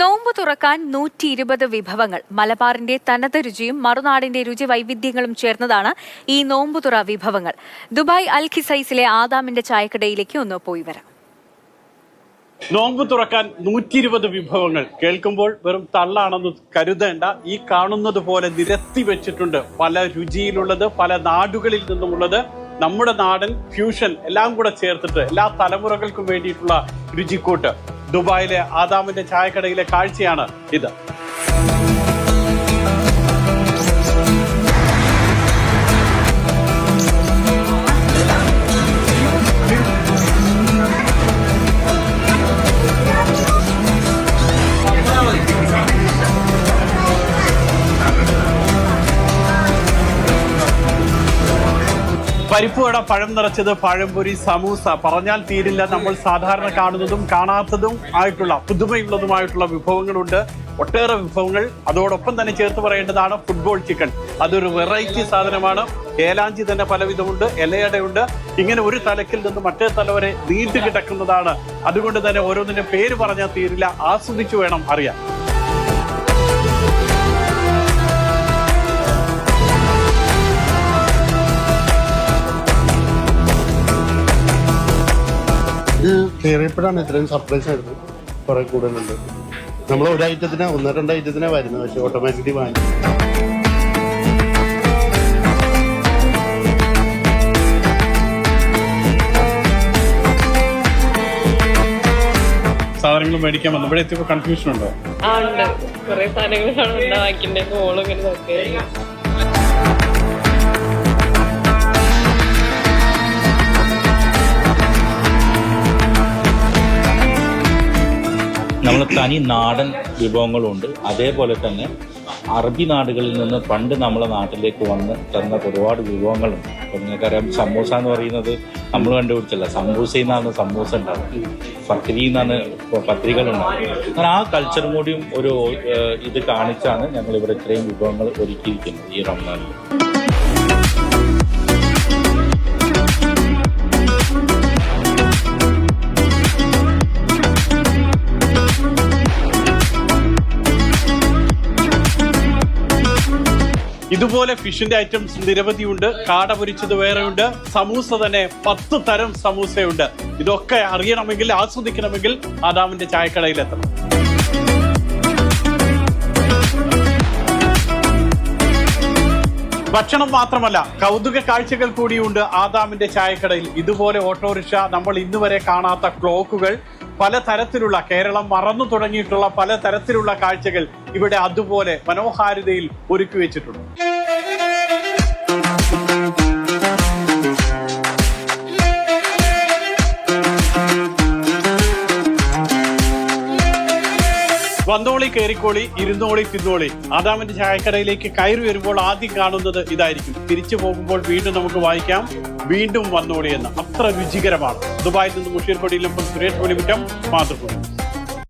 നോമ്പ് തുറക്കാൻ നൂറ്റി ഇരുപത് വിഭവങ്ങൾ. മലബാറിന്റെ തനത് രുചിയും മറുനാടിന്റെ രുചി വൈവിധ്യങ്ങളും ചേർന്നതാണ് ഈ നോമ്പുതുറ വിഭവങ്ങൾ. ദുബായ് അൽ ഖിസൈസിലെ ആദാമിന്റെ ചായക്കടയിലേക്ക് ഒന്ന് പോയി വരാം. നോമ്പ് തുറക്കാൻ നൂറ്റി ഇരുപത് വിഭവങ്ങൾ. കേൾക്കുമ്പോൾ വെറും തള്ളാണെന്ന് കരുതേണ്ട. ഈ കാണുന്നത് പോലെ നിരത്തി വെച്ചിട്ടുണ്ട് പല രുചിയിലുള്ളത് പല നാടുകളിൽ നിന്നുമുള്ളത്. നമ്മുടെ നാടൻ ഫ്യൂഷൻ എല്ലാം കൂടെ ചേർത്തിട്ട് എല്ലാ തലമുറകൾക്കും വേണ്ടിയിട്ടുള്ള രുചിക്കൂട്ട്. ദുബായിലെ ആദാമിന്റെ ചായക്കടയിലെ കാഴ്ചയാണ് ഇത്. പരിപ്പുവട പഴം നിറച്ചത് പഴംപൊരി സമൂസ. പറഞ്ഞാൽ തീരില്ല. നമ്മൾ സാധാരണ കാണുന്നതും കാണാത്തതും ആയിട്ടുള്ള പുതുമയുള്ളതുമായിട്ടുള്ള വിഭവങ്ങളുണ്ട്. ഒട്ടേറെ വിഭവങ്ങൾ. അതോടൊപ്പം തന്നെ ചേർത്ത് പറയേണ്ടതാണ് ഫുട്ബോൾ ചിക്കൻ. അതൊരു വെറൈറ്റി സാധനമാണ്. ഏലാഞ്ചി തന്നെ പലവിധമുണ്ട്. ഇലയടയുണ്ട്. ഇങ്ങനെ ഒരു തലക്കിൽ നിന്ന് മറ്റേ തല വരെ നീണ്ടു കിടക്കുന്നതാണ് അതുകൊണ്ട് തന്നെ ഓരോന്നിന്റെ പേര് പറഞ്ഞാൽ തീരില്ല. ആസ്വദിച്ചു വേണം അറിയാൻ. കയറിയപ്പോഴാണ് ഇത്രയും സർപ്രൈസ് ആയിരുന്നു കുറെ കൂടുതലുണ്ട് നമ്മൾ ഒരു ഐറ്റത്തിന് ഒന്നോ രണ്ടോ ഐറ്റത്തിനെ വരുന്നത്. പക്ഷെ ഓട്ടോമാറ്റിക്കലി വാങ്ങി. സാധനങ്ങൾ മേടിക്കാൻ വന്നു. ഇവിടെ എത്തിയപ്പോൾ കൺഫ്യൂഷൻ ഉണ്ടോ? ആ ഉണ്ട്. കുറെ സാധനങ്ങളാണ് ഉണ്ടാക്കിന്റെ മോളും ഇങ്ങനെ നോക്കിയായിരുന്നു നമ്മൾ തനി നാടൻ വിഭവങ്ങളുണ്ട്. അതേപോലെ തന്നെ അറബി നാടുകളിൽ നിന്ന് പണ്ട് നമ്മളെ നാട്ടിലേക്ക് വന്ന് തന്ന ഒരുപാട് വിഭവങ്ങളുണ്ട്. അപ്പം നിങ്ങൾക്കറിയാം സമൂസ എന്ന് പറയുന്നത് നമ്മൾ കണ്ടുപിടിച്ചല്ല. സമൂസയിൽ നിന്നാണ് സമൂസ ഉണ്ടാവും പത്രിയിൽ നിന്നാണ് പത്രികൾ ഉണ്ടാവുന്നത്. അങ്ങനെ ആ കൾച്ചറും കൂടിയും ഒരു ഇത് കാണിച്ചാണ് ഞങ്ങൾ ഇവിടെ ഇത്രയും വിഭവങ്ങൾ ഒരുക്കിയിരിക്കുന്നത് ഈ റംസാനിൽ. ഇതുപോലെ ഫിഷിന്റെ ഐറ്റംസ് നിരവധിയുണ്ട്. കാട പൊരിച്ചത് വേറെയുണ്ട്. സമൂസ തന്നെ പത്ത് തരം സമൂസയുണ്ട്. ഇതൊക്കെ അറിയണമെങ്കിൽ ആസ്വദിക്കണമെങ്കിൽ ആദാമിന്റെ ചായക്കടയിൽ എത്തണം ഭക്ഷണം മാത്രമല്ല കൗതുക കാഴ്ചകൾ കൂടിയുണ്ട് ആദാമിന്റെ ചായക്കടയിൽ. ഇതുപോലെ ഓട്ടോറിക്ഷ നമ്മൾ ഇന്ന് വരെ കാണാത്ത ക്ലോക്കുകൾ പല തരത്തിലുള്ള കേരളം മറന്നു തുടങ്ങിയിട്ടുള്ള പല തരത്തിലുള്ള കാഴ്ചകൾ ഇവിടെ അതുപോലെ മനോഹാരിതയിൽ ഒരുക്കി വെച്ചിട്ടുണ്ട്. വന്നോളി കയറിക്കോളി ഇരുന്നോളി തിന്നോളി. ആദാമിന്റെ ചായക്കടയിലേക്ക് കയറി വരുമ്പോൾ ആദ്യം കാണുന്നത് ഇതായിരിക്കും. തിരിച്ചു പോകുമ്പോൾ വീണ്ടും നമുക്ക് വായിക്കാം വീണ്ടും വന്നോളി എന്ന്. അത്ര രുചികരമാണ്. ദുബായിൽ നിന്ന് മുഷീർ പടിയിലൊപ്പം സുരേഷ് പൊലിമുറ്റം മാതൃഭൂമി.